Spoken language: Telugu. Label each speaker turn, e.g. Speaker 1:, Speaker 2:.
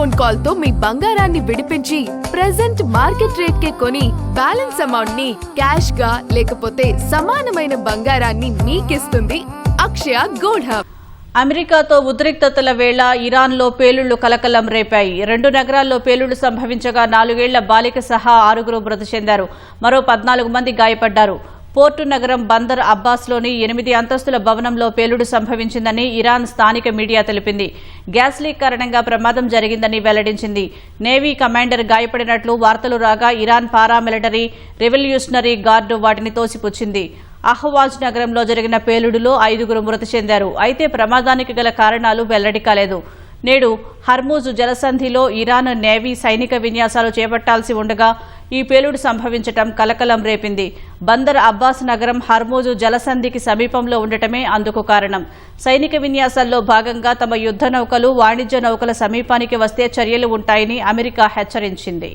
Speaker 1: ఫోన్ కాల్తో మీ బంగారాన్ని విడిపించి ప్రెసెంట్ మార్కెట్ రేట్ కే కొని బ్యాలెన్స్ అమౌంట్ని క్యాష్గా లేకపోతే సమానమైన బంగారాన్ని మీకిస్తుంది అక్షయ గోల్డ్ హబ్
Speaker 2: అమెరికాతో ఉద్రిక్తతల వేళ ఇరాన్లో పేలుళ్ళు కలకలం రేపాయి. రెండు నగరాల్లో పేలుళ్ళు సంభవించగా నాలుగేళ్ళ బాలిక సహా ఆరుగురు మృతి చెందారు. మరో పద్నాలుగు మంది గాయపడ్డారు. పోర్టు నగరం బందర్ అబ్బాస్లోని ఎనిమిది అంతస్తుల భవనంలో పేలుడు సంభవించిందని ఇరాన్ స్థానిక మీడియా తెలిపింది. గ్యాస్ లీక్ కారణంగా ప్రమాదం జరిగిందని వెల్లడించింది. నేవీ కమాండర్ గాయపడినట్లు వార్తలు రాగా ఇరాన్ పారామిలిటరీ రెవల్యూషనరీ గార్డు వాటిని తోసిపుచ్చింది. అహ్వాజ్ నగరంలో జరిగిన పేలుడులో ఐదుగురు మృతి చెందారు. అయితే ప్రమాదానికి గల కారణాలు వెల్లడి కాలేదు. నేడు హర్మూజ్ జలసంధిలో ఇరాన్ నేవీ సైనిక విన్యాసాలు చేపట్టాల్సి ఉండగా ఈ పేలుడు సంభవించటం కలకలం రేపింది. బందర్ అబ్బాస్ నగరం హర్మూజు జలసంధికి సమీపంలో ఉండటమే అందుకు కారణం. సైనిక విన్యాసాల్లో భాగంగా తమ యుద్ధ నౌకలు వాణిజ్య నౌకల సమీపానికి వస్తే చర్యలు ఉంటాయని అమెరికా హెచ్చరించింది.